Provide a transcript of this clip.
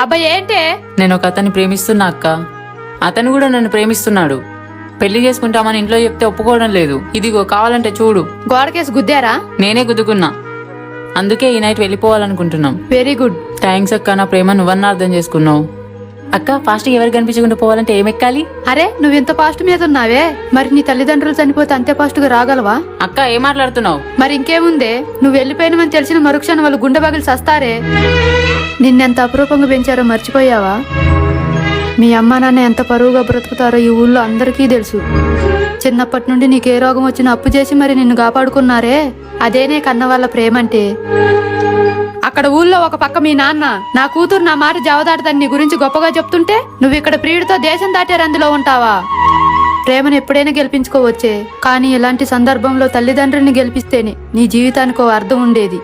అబ్బా ఏంటే? నేను ఒక అతన్ని ప్రేమిస్తున్నా అక్క. అతను కూడా నన్ను ప్రేమిస్తున్నాడు. పెళ్ళి చేసుకుంటామని ఇంట్లో చెప్తే ఒప్పుకోవడం లేదు. ఇదిగో కావాలంటే చూడు. గోడకేసి గుద్దారా? నేనే గుద్దుకున్నా. అందుకే ఈ నైట్ వెళ్ళిపోవాలనుకుంటున్నాం. Very good. థ్యాంక్స్ అక్క నా ప్రేమ నువ్వన్నా అర్థం చేసుకున్నావు. అక్క ఫాస్ట్ ఎవరు కనిపించకుండా పోవాలంటే ఏం ఎక్కాలి? అరే నువ్వు ఇంత పాస్ట్ మీద ఉన్నావే? మరి నీ తల్లిదండ్రులు చనిపోతే అంతే పాస్ట్గా రాగలవా? అక్క ఏం మాట్లాడుతున్నావు? మరి ఇంకేముందే? నువ్వు వెళ్ళిపోయినవని తెలిసిన మరుక్షణం వాళ్ళు గుండె పగిలి సస్తారే. నిన్నెంత అపురూపంగా పెంచారో మర్చిపోయావా? మీ అమ్మ నాన్న ఎంత పరువుగా బ్రతుకుతారో ఈ ఊళ్ళో అందరికీ తెలుసు. చిన్నప్పటి నుండి నీకే రోగం వచ్చినా అప్పు చేసి మరి నిన్ను కాపాడుకున్నారే? అదేనే కన్న వాళ్ళ ప్రేమంటే. అక్కడ ఊళ్ళో ఒక పక్క మీ నాన్న నా కూతురు నా మాట జవదాటదని నీ గురించి గొప్పగా చెప్తుంటే నువ్వు ఇక్కడ ప్రియుడితో దేశం దాటే రందులో ఉంటావా? ప్రేమను ఎప్పుడైనా గెలిపించుకోవచ్చే. కానీ ఇలాంటి సందర్భంలో తల్లిదండ్రుల్ని గెలిపిస్తేనే నీ జీవితానికి అర్థం ఉండేది.